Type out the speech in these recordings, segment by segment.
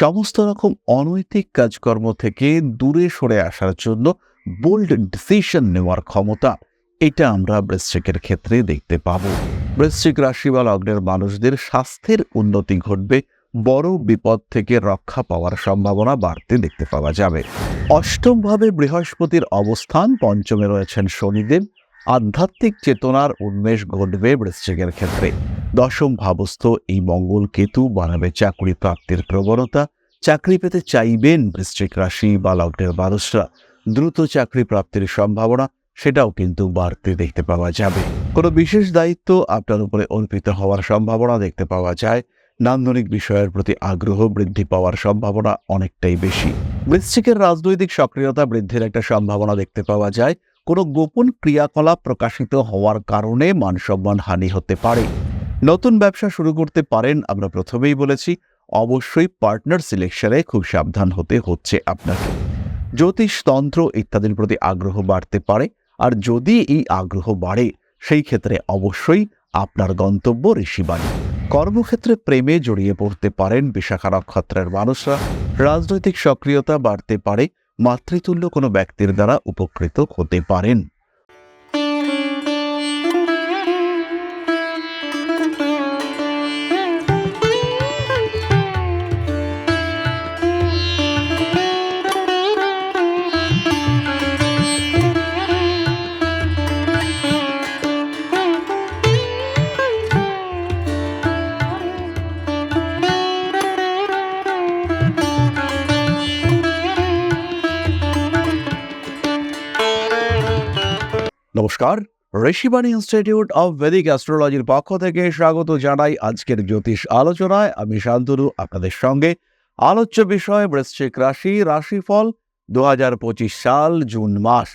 সমস্ত রকম অনৈতিক কাজকর্ম থেকে দূরে সরে আসার জন্য বোল্ড ডিসিশন নেওয়ার ক্ষমতা। এটা আমরা বৃশ্চিকের ক্ষেত্রে দেখতে পাবো। বৃশ্চিক রাশি বা লগ্নের মানুষদের স্বাস্থ্যের উন্নতি ঘটবে, বড় বিপদ থেকে রক্ষা পাওয়ার সম্ভাবনা বাড়তে দেখতে পাওয়া যাবে। অষ্টমভাবে বৃহস্পতির অবস্থান, পঞ্চমে রয়েছেন শনিদেব। আধ্যাত্মিক চেতনার উন্মেষ ঘটবে বৃশ্চিকের ক্ষেত্রে। দশম ভাবস্থ এই মঙ্গল কেতু বানাবে চাকরি প্রাপ্তির প্রবণতা। চাকরি পেতে চাইবেন বৃশ্চিক রাশি বা লগ্নের মানুষরা। দ্রুত চাকরি প্রাপ্তির সম্ভাবনা, সেটাও কিন্তু বাড়তে দেখতে পাওয়া যাবে। কোনো বিশেষ দায়িত্ব আপনার উপরে অর্পিত হওয়ার সম্ভাবনা দেখতে পাওয়া যায়। নান্দনিক বিষয়ের প্রতি আগ্রহ বৃদ্ধি পাওয়ার সম্ভাবনা অনেকটাই বেশি। বৃশ্চিকের রাজনৈতিক সক্রিয়তা বৃদ্ধির একটা সম্ভাবনা দেখতে পাওয়া যায়। কোনো গোপন ক্রিয়াকলাপ প্রকাশিত হওয়ার কারণে মানসম্মান হানি হতে পারে। নতুন ব্যবসা শুরু করতে পারেন, আমরা প্রথমেই বলেছি, অবশ্যই পার্টনার সিলেকশনে খুব সাবধান হতে হচ্ছে আপনাকে। জ্যোতিষ তন্ত্র ইত্যাদির প্রতি আগ্রহ বাড়তে পারে, আর যদি এই আগ্রহ বাড়ে, সেই ক্ষেত্রে অবশ্যই আপনার গন্তব্য ঋষিবাণী। কর্মক্ষেত্রে প্রেমে জড়িয়ে পড়তে পারেন বিশাখা নক্ষত্রের মানুষরা, রাজনৈতিক সক্রিয়তা বাড়তে পারে, মাতৃতুল্য কোনো ব্যক্তির দ্বারা উপকৃত হতে পারেন। নমস্কার। ঋষিবাণী ইনস্টিটিউট অফ ভেদিক অ্যাস্ট্রোলজির পক্ষ থেকে স্বাগত জানাই আজকের জ্যোতিষ আলোচনায়। আমি শান্তনু, আপনাদের সঙ্গে। আলোচ্য বিষয়, বৃশ্চিক রাশি, রাশিফল, দুহাজার পঁচিশ সাল, জুন মাস।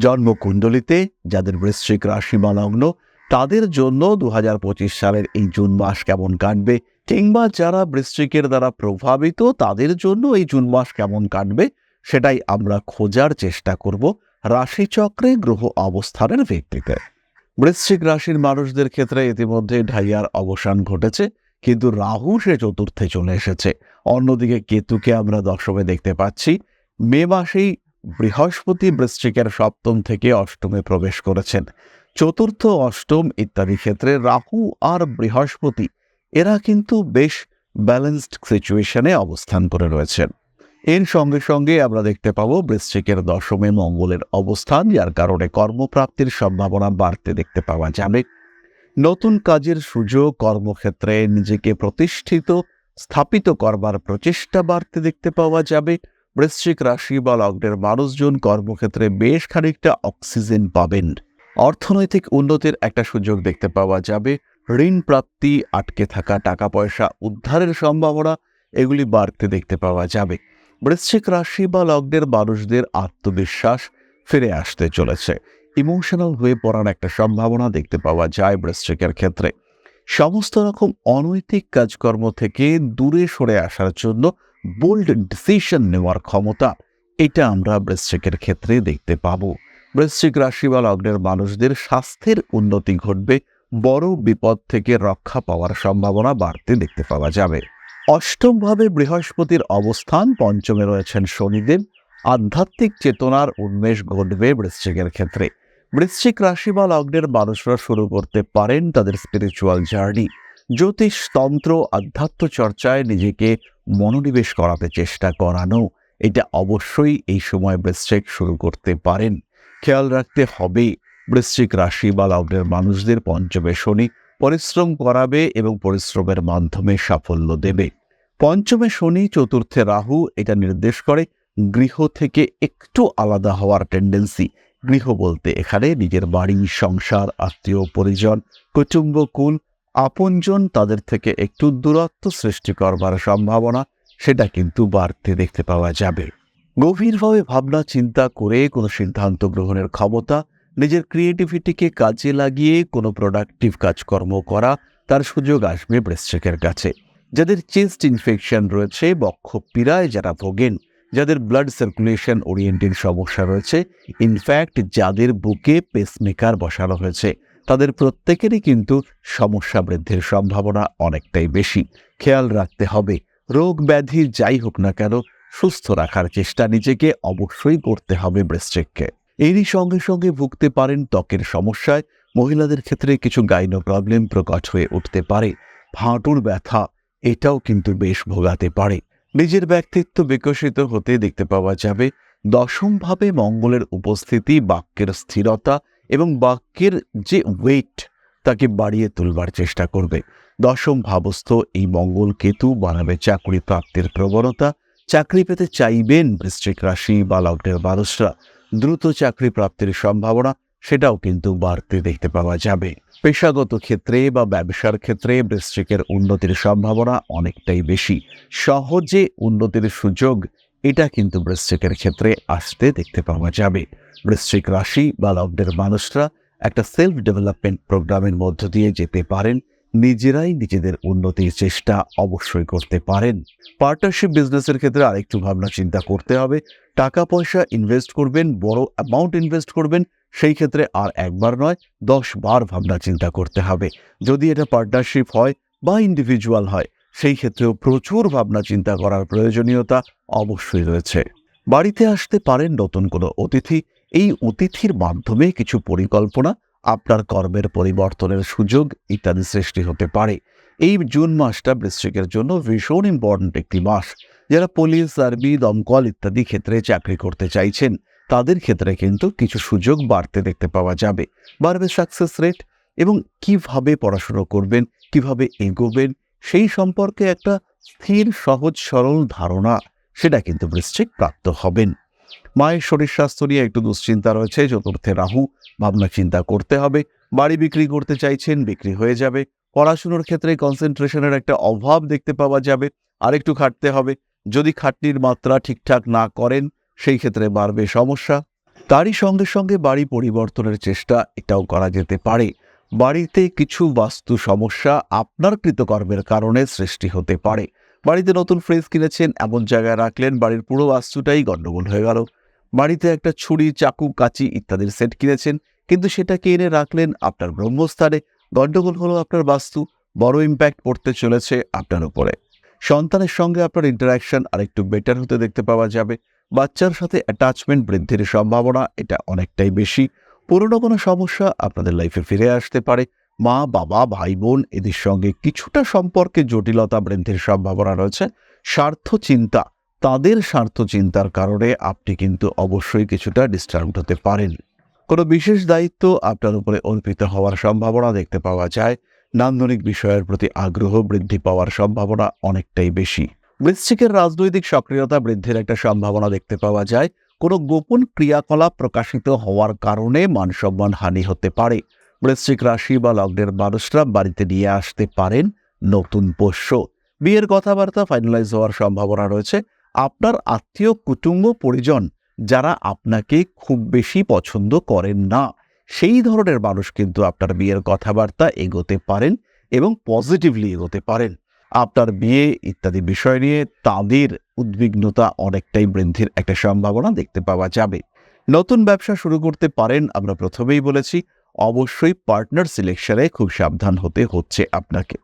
জন্মকুণ্ডলিতে যাদের বৃশ্চিক রাশি বা তাদের জন্য দু হাজার পঁচিশ সালের এই জুন মাস কেমন কাটবে? কিংবা যারা বৃশ্চিকের দ্বারা প্রভাবিত, তাদের জন্য এই জুন মাস কেমন কাটবে? সেটাই আমরা খোঁজার চেষ্টা করব। রাশিচক্রে গ্রহ অবস্থানের ভিত্তিতে। বৃশ্চিক রাশির মানুষদের ক্ষেত্রে ইতিমধ্যে ঢাইয়ার অবসান ঘটেছে, কিন্তু রাহু সে চতুর্থে চলে এসেছে। অন্যদিকে কেতুকে আমরা দশমে দেখতে পাচ্ছি। মে মাসেই বৃহস্পতি বৃশ্চিকের সপ্তম থেকে অষ্টমে প্রবেশ করেছেন। চতুর্থ, অষ্টম ইত্যাদি ক্ষেত্রে রাহু আর বৃহস্পতি, এরা কিন্তু বেশ ব্যালেন্সড সিচুয়েশনে অবস্থান করে রয়েছেন। এর সঙ্গে সঙ্গে আমরা দেখতে পাবো বৃশ্চিকের দশমে মঙ্গলের অবস্থান, যার কারণে কর্মপ্রাপ্তির সম্ভাবনা বাড়তে দেখতে পাওয়া যাবে। নতুন কাজের সুযোগ, কর্মক্ষেত্রে নিজেকে প্রতিষ্ঠিত, স্থাপিত করবার প্রচেষ্টা বাড়তে দেখতে পাওয়া যাবে। বৃশ্চিক রাশি বা লগ্নের মানুষজন কর্মক্ষেত্রে বেশ খানিকটা অক্সিজেন পাবেন। অর্থনৈতিক উন্নতির একটা সুযোগ দেখতে পাওয়া যাবে। ঋণ প্রাপ্তি, আটকে থাকা টাকা পয়সা, উদ্ধারের সম্ভাবনা, এগুলি বাড়তে দেখতে পাওয়া যাবে। বৃশ্চিক রাশি বা লগ্নের মানুষদের আত্মবিশ্বাস ফিরে আসতে চলেছে। ইমোশনাল হয়ে পড়ার একটা সম্ভাবনা দেখতে পাওয়া যায় বৃশ্চিকের ক্ষেত্রে। সমস্ত রকম অনৈতিক কাজকর্ম থেকে দূরে সরে আসার জন্য বোল্ড ডিসিশন নেওয়ার ক্ষমতা এটা আমরা বৃশ্চিকের ক্ষেত্রে দেখতে পাবো। বৃশ্চিক রাশি বা লগ্নের মানুষদের স্বাস্থ্যের উন্নতি ঘটবে, বড় বিপদ থেকে রক্ষা পাওয়ার সম্ভাবনা বাড়তে দেখতে পাওয়া যাবে। অষ্টমভাবে বৃহস্পতির অবস্থান, পঞ্চমে রয়েছেন শনিদেব। আধ্যাত্মিক চেতনার উন্মেষ ঘটবে বৃশ্চিকের ক্ষেত্রে। বৃশ্চিক রাশি বা লগ্নের মানুষরা শুরু করতে পারেন তাদের স্পিরিচুয়াল জার্নি জ্যোতিষ, তন্ত্র, আধ্যাত্ম চর্চায় নিজেকে মনোনিবেশ করাতে চেষ্টা করানো, এটা অবশ্যই এই সময় বৃশ্চিক শুরু করতে পারেন। খেয়াল রাখতে হবে, বৃশ্চিক রাশি বা লগ্নের মানুষদের পঞ্চমে শনি পরিশ্রম করাবে এবং পরিশ্রমের মাধ্যমে সাফল্য দেবে। পঞ্চমে শনি, চতুর্থে রাহু, এটা নির্দেশ করে গৃহ থেকে একটু আলাদা হওয়ার টেন্ডেন্সি গৃহ বলতে এখানে নিজের বাড়ি, সংসার, আত্মীয়, পরিজন কুটুম্বকুল আপনজন তাদের থেকে একটু দূরত্ব সৃষ্টি করবার সম্ভাবনা, সেটা কিন্তু বাড়তে দেখতে পাওয়া যাবে। গভীরভাবে ভাবনা চিন্তা করে কোনো সিদ্ধান্ত গ্রহণের ক্ষমতা নিজের ক্রিয়েটিভিটিকে কাজে লাগিয়ে কোনো প্রোডাক্টিভ কাজকর্ম করা তার সুযোগ আসবে বৃশ্চিকের কাছে। যাদের চেস্ট ইনফেকশন রয়েছে, বক্ষপীড়ায় যারা ভোগেন, যাদের ব্লাড সার্কুলেশন ওরিয়েন্টেড সমস্যা রয়েছে ইনফ্যাক্ট যাদের বুকে পেসমেকার বসানো হয়েছে, তাদের প্রত্যেকেরই কিন্তু সমস্যা বৃদ্ধির সম্ভাবনা অনেকটাই বেশি। খেয়াল রাখতে হবে, রোগ ব্যাধি যাই হোক না কেন, সুস্থ রাখার চেষ্টা নিজেকে অবশ্যই করতে হবে বৃশ্চিককে এরই সঙ্গে সঙ্গে ভুগতে পারেন ত্বকের সমস্যায়। মহিলাদের ক্ষেত্রে কিছু গাইনো প্রবলেম প্রকট হয়ে উঠতে পারে। হাঁটুর ব্যথা, এটাও কিন্তু বেশ ভোগাতে পারে। নিজের ব্যক্তিত্ব বিকশিত হতে দেখতে পাওয়া যাবে। দশমভাবে মঙ্গলের উপস্থিতি, বাক্যের স্থিরতা এবং বাক্যের যে ওয়েট তাকে বাড়িয়ে তুলবার চেষ্টা করবে। দশম ভাবস্থ, এই মঙ্গল কেতু বানাবে চাকরি প্রাপ্তির প্রবণতা। চাকরি পেতে চাইবেন বৃশ্চিক রাশি বা লগ্নের মানুষরা দ্রুত চাকরি প্রাপ্তির সম্ভাবনা, সেটাও কিন্তু বাড়তে দেখতে পাওয়া যাবে। পেশাগত ক্ষেত্রে বা ব্যবসার ক্ষেত্রে বৃশ্চিকের উন্নতির সম্ভাবনা অনেকটাই বেশি। সহজে উন্নতির সুযোগ, এটা কিন্তু বৃশ্চিকের ক্ষেত্রে আসতে দেখতে পাওয়া যাবে। বৃশ্চিক রাশি বা লগ্নের মানুষরা একটা সেলফ ডেভেলপমেন্ট প্রোগ্রামের মধ্য দিয়ে যেতে পারেন। নিজেরাই নিজেদের উন্নতির চেষ্টা অবশ্যই করতে পারেন। পার্টনারশিপ বিজনেসের ক্ষেত্রে আরেকটু ভাবনা চিন্তা করতে হবে। টাকা পয়সা ইনভেস্ট করবেন, বড় অ্যামাউন্ট ইনভেস্ট করবেন, সেই ক্ষেত্রে আর একবার নয়, দশ বার ভাবনা চিন্তা করতে হবে। যদি এটা পার্টনারশিপ হয় বা ইন্ডিভিজুয়াল হয়, সেই ক্ষেত্রেও প্রচুর ভাবনা চিন্তা করার প্রয়োজনীয়তা অবশ্যই রয়েছে। বাড়িতে আসতে পারেন নতুন কোনো অতিথি, এই অতিথির মাধ্যমে কিছু পরিকল্পনা, আপনার কর্মের পরিবর্তনের সুযোগ ইত্যাদি সৃষ্টি হতে পারে। এই জুন মাসটা বৃশ্চিকের জন্য ভীষণ ইম্পর্ট্যান্ট একটি মাস। যারা পুলিশ, আর্মি, দমকল ইত্যাদি ক্ষেত্রে চাকরি করতে চাইছেন, তাদের ক্ষেত্রে কিন্তু কিছু সুযোগ বাড়তে দেখতে পাওয়া যাবে। বাড়বে সাকসেস রেট এবং কীভাবে পড়াশুনো করবেন, কীভাবে এগোবেন, সেই সম্পর্কে একটা স্থির, সহজ, সরল ধারণা, সেটা কিন্তু বৃশ্চিক প্রাপ্ত হবেন। মায়ের শরীর স্বাস্থ্য নিয়ে একটু দুশ্চিন্তা রয়েছে, চতুর্থে রাহু, ভাবনা চিন্তা করতে হবে, বাড়ি বিক্রি করতে চাইছেন, বিক্রি হয়ে যাবে, পড়াশুনোর ক্ষেত্রে কনসেন্ট্রেশনের একটা অভাব দেখতে পাওয়া যাবে, আরেকটু খাটতে হবে যদি খাটনির মাত্রা ঠিকঠাক না করেন, সেই ক্ষেত্রে বাড়বে সমস্যা। তারই সঙ্গে সঙ্গে বাড়ি পরিবর্তনের চেষ্টা এটাও করা যেতে পারে। বাড়িতে কিছু বাস্তু সমস্যা আপনার কৃতকর্মের কারণে সৃষ্টি হতে পারে। বাড়িতে নতুন ফ্রিজ কিনেছেন, এমন জায়গায় রাখলেন, বাড়ির পুরো বাস্তুটাই গণ্ডগোল হয়ে গেল। বাড়িতে একটা ছুরি, চাকু, কাঁচি ইত্যাদির সেট কিনেছেন, কিন্তু সেটাকে এনে রাখলেন আপনার ব্রহ্মস্থানে। গণ্ডগোল হলো আপনার বাস্তু, বড় ইম্প্যাক্ট পড়তে চলেছে আপনার উপরে। সন্তানের সঙ্গে আপনার ইন্টারাকশন আরেকটু বেটার হতে দেখতে পাওয়া যাবে। বাচ্চার সাথে অ্যাটাচমেন্ট বৃদ্ধির সম্ভাবনা এটা অনেকটাই বেশি। পুরনো কোনো সমস্যা আপনাদের লাইফে ফিরে আসতে পারে। মা, বাবা, ভাই, বোন এদের সঙ্গে কিছুটা সম্পর্কে জটিলতা বৃদ্ধির সম্ভাবনা রয়েছে। স্বার্থ চিন্তা, তাদের স্বার্থ চিন্তার কারণে আপনি কিন্তু অবশ্যই কিছুটা ডিস্টার্ব হতে পারেন। কোনো বিশেষ দায়িত্ব আপনার উপরে অর্পিত হওয়ার সম্ভাবনা দেখতে পাওয়া যায়। নান্দনিক বিষয়ের প্রতি আগ্রহ বৃদ্ধি পাওয়ার সম্ভাবনা অনেকটাই বেশি। বৃশ্চিকের রাজনৈতিক সক্রিয়তা বৃদ্ধির একটা সম্ভাবনা দেখতে পাওয়া যায়। কোনো গোপন ক্রিয়াকলাপ প্রকাশিত হওয়ার কারণে মানসম্মান হানি হতে পারে। বৃশ্চিক রাশি বা লগ্নের মানুষরা বাড়িতে নিয়ে আসতে পারেন নতুন পোষ্য। বিয়ের কথাবার্তা ফাইনালাইজ হওয়ার সম্ভাবনা রয়েছে। আপনার আত্মীয়, কুটুম্ব, পরিজন যারা আপনাকে খুব বেশি পছন্দ করেন না। সেই ধরনের মানুষ কিন্তু আপনার বিয়ের কথাবার্তা এগোতে পারেন এবং পজিটিভলি এগোতে পারেন। আপনার বিয়ে ইত্যাদি বিষয় নিয়ে তাদের উদ্বিগ্নতা অনেকটাই বৃদ্ধির একটা সম্ভাবনা দেখতে পাওয়া যাবে। নতুন ব্যবসা শুরু করতে পারেন, আমরা প্রথমেই বলেছি, অবশ্যই পার্টনার সিলেকশনে খুব সাবধান হতে হচ্ছে আপনাকে।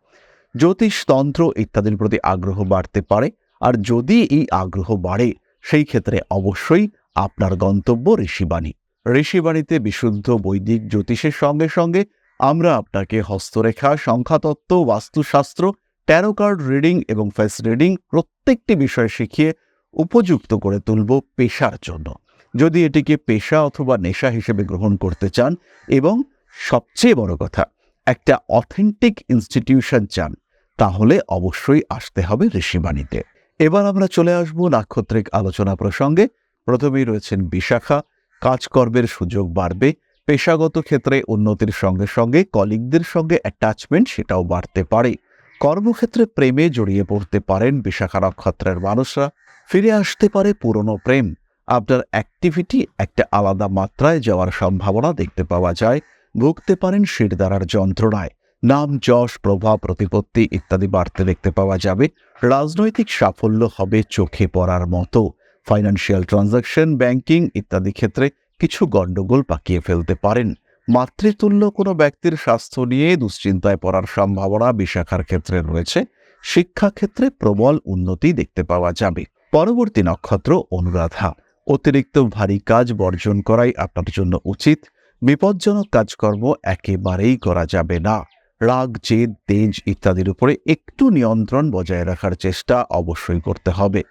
জ্যোতিষতন্ত্র ইত্যাদির প্রতি আগ্রহ বাড়তে পারে, আর যদি এই আগ্রহ বাড়ে, সেই ক্ষেত্রে অবশ্যই আপনার গন্তব্য ঋষিবাণী। ঋষিবাণীতে বিশুদ্ধ বৈদিক জ্যোতিষের সঙ্গে সঙ্গে আমরা আপনাকে হস্তরেখা, সংখ্যাতত্ত্ব, বাস্তুশাস্ত্র ট্যারো কার্ড রিডিং এবং ফেস রিডিং প্রত্যেকটি বিষয় শিখিয়ে উপযুক্ত করে তুলব পেশার জন্য। যদি এটিকে পেশা অথবা নেশা হিসেবে গ্রহণ করতে চান এবং সবচেয়ে বড় কথা, একটা অথেন্টিক ইনস্টিটিউশন চান, তাহলে অবশ্যই আসতে হবে ঋষিবাণীতে। এবার আমরা চলে আসব নাক্ষত্রিক আলোচনা প্রসঙ্গে। প্রথমেই রয়েছেন বিশাখা কাজকর্মের সুযোগ বাড়বে। পেশাগত ক্ষেত্রে উন্নতির সঙ্গে সঙ্গে কলিগদের সঙ্গে অ্যাটাচমেন্ট সেটাও বাড়তে পারে। কর্মক্ষেত্রে প্রেমে জড়িয়ে পড়তে পারেন বিশাখা নক্ষত্রের মানুষরা। ফিরে আসতে পারে পুরনো প্রেম। আপনার অ্যাক্টিভিটি একটা আলাদা মাত্রায় যাওয়ার সম্ভাবনা দেখতে পাওয়া যায়। ভুগতে পারেন শিরদারার যন্ত্রণায়। নাম, যশ, প্রভাব, প্রতিপত্তি ইত্যাদি বাড়তে দেখতে পাওয়া যাবে। রাজনৈতিক সাফল্য হবে চোখে পড়ার মতো। ফাইন্যান্সিয়াল ট্রানজাকশন ব্যাংকিং ইত্যাদি ক্ষেত্রে কিছু গণ্ডগোল পাকিয়ে ফেলতে পারেন। মাতৃতুল্য কোনো ব্যক্তির স্বাস্থ্য নিয়ে দুশ্চিন্তায় পড়ার সম্ভাবনা বিশাখার ক্ষেত্রে রয়েছে। শিক্ষাক্ষেত্রে প্রবল উন্নতি দেখতে পাওয়া যাবে। পরবর্তী নক্ষত্র অনুরাধা। অতিরিক্ত ভারী কাজ বর্জন করাই আপনার জন্য উচিত। বিপজ্জনক কাজকর্ম একেবারেই করা যাবে না। রাগ, জেদ, তেজ ইত্যাদির উপরে একটু নিয়ন্ত্রণ বজায় রাখার চেষ্টা অবশ্যই করতে হবে।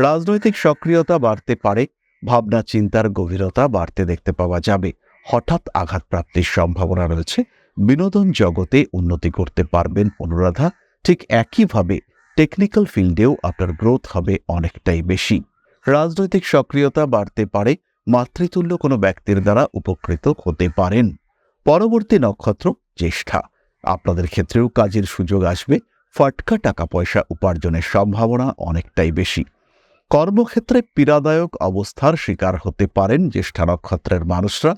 রাজনৈতিক সক্রিয়তা বাড়তে পারে, ভাবনা চিন্তার গভীরতা বাড়তে দেখতে পাওয়া যাবে। হঠাৎ আঘাতপ্রাপ্তির সম্ভাবনা রয়েছে। বিনোদন জগতে উন্নতি করতে পারবেন অনুরাধা। ঠিক একইভাবে টেকনিক্যাল ফিল্ডেও আপনার গ্রোথ হবে অনেকটাই বেশি। রাজনৈতিক সক্রিয়তা বাড়তে পারে, মাতৃতুল্য কোনো ব্যক্তির দ্বারা উপকৃত হতে পারেন। পরবর্তী নক্ষত্র জ্যেষ্ঠা। আপনাদের ক্ষেত্রেও কাজের সুযোগ আসবে। ফটকা টাকা পয়সা উপার্জনের সম্ভাবনা অনেকটাই বেশি। কর্মক্ষেত্রে পীড়াদায়ক অবস্থার শিকার হতে পারেন জ্যেষ্ঠা নক্ষত্রের মানুষরা।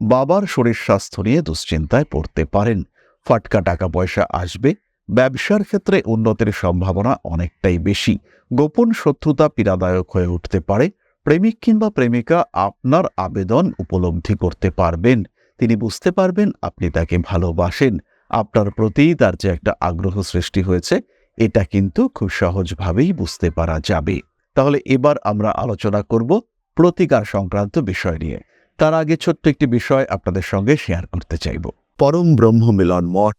বাবার শরীর স্বাস্থ্য নিয়ে দুশ্চিন্তায় পড়তে পারেন। ফাটকা টাকা পয়সা আসবে। ব্যবসার ক্ষেত্রে উন্নতির সম্ভাবনা অনেকটাই বেশি। গোপন শত্রুতা পীড়াদায়ক হয়ে উঠতে পারে। প্রেমিক কিংবা প্রেমিকা আপনার আবেদন উপলব্ধি করতে পারবেন। তিনি বুঝতে পারবেন আপনি তাকে ভালোবাসেন। আপনার প্রতি তার যে একটা আগ্রহ সৃষ্টি হয়েছে, এটা কিন্তু খুব সহজভাবেই বুঝতে পারা যাবে। তাহলে এবার আমরা আলোচনা করব প্রতিকার সংক্রান্ত বিষয় নিয়ে। তার আগে ছোট্ট একটি বিষয় আপনাদের সঙ্গে শেয়ার করতে চাইব। পরম ব্রহ্ম মিলন মঠ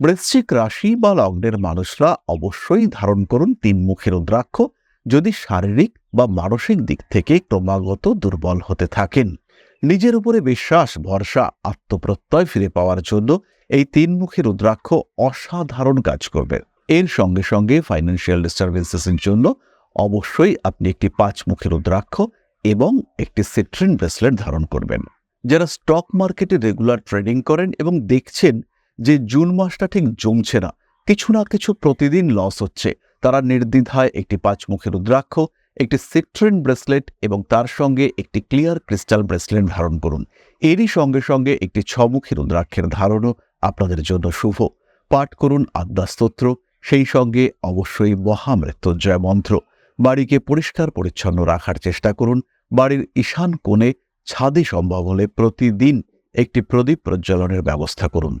বৃশ্চিক রাশি বা লগ্নের মানুষরা অবশ্যই ধারণ করুন তিন মুখের রুদ্রাক্ষ যদি শারীরিক বা মানসিক দিক থেকে ক্রমাগত দুর্বল হতে থাকেন। নিজের উপরে বিশ্বাস, ভরসা, আত্মপ্রত্যয় ফিরে পাওয়ার জন্য এই তিনমুখী রুদ্রাক্ষ অসাধারণ কাজ করবে। এর সঙ্গে সঙ্গে ফাইন্যান্সিয়াল ডিস্টারবেন্সেসের জন্য অবশ্যই আপনি একটি পাঁচ পাঁচমুখী রুদ্রাক্ষ এবং একটি সিট্রিন ব্রেসলেট ধারণ করবেন। যারা স্টক মার্কেটে রেগুলার ট্রেডিং করেন এবং দেখছেন যে জুন মাসটা ঠিক জমছে না। কিছু না কিছু প্রতিদিন লস হচ্ছে। তারা নির্দ্বিধায় একটি পাঁচমুখী রুদ্রাক্ষ, একটি সিট্রিন ব্রেসলেট এবং তার সঙ্গে একটি ক্লিয়ার ক্রিস্টাল ব্রেসলেট ধারণ করুন। এরই সঙ্গে সঙ্গে একটি ছমুখী রুদ্রাক্ষের ধারণও আপনাদের জন্য শুভ। পাঠ করুন আদ্যাস্তোত্র সেই সঙ্গে অবশ্যই মহামৃত্যুঞ্জয় মন্ত্র। বাড়িকে পরিষ্কার পরিচ্ছন্ন রাখার চেষ্টা করুন। বাড়ির ঈশান কোণে ছাদে সম্ভব হলে প্রতিদিন একটি প্রদীপ প্রজ্বলনের ব্যবস্থা করুন।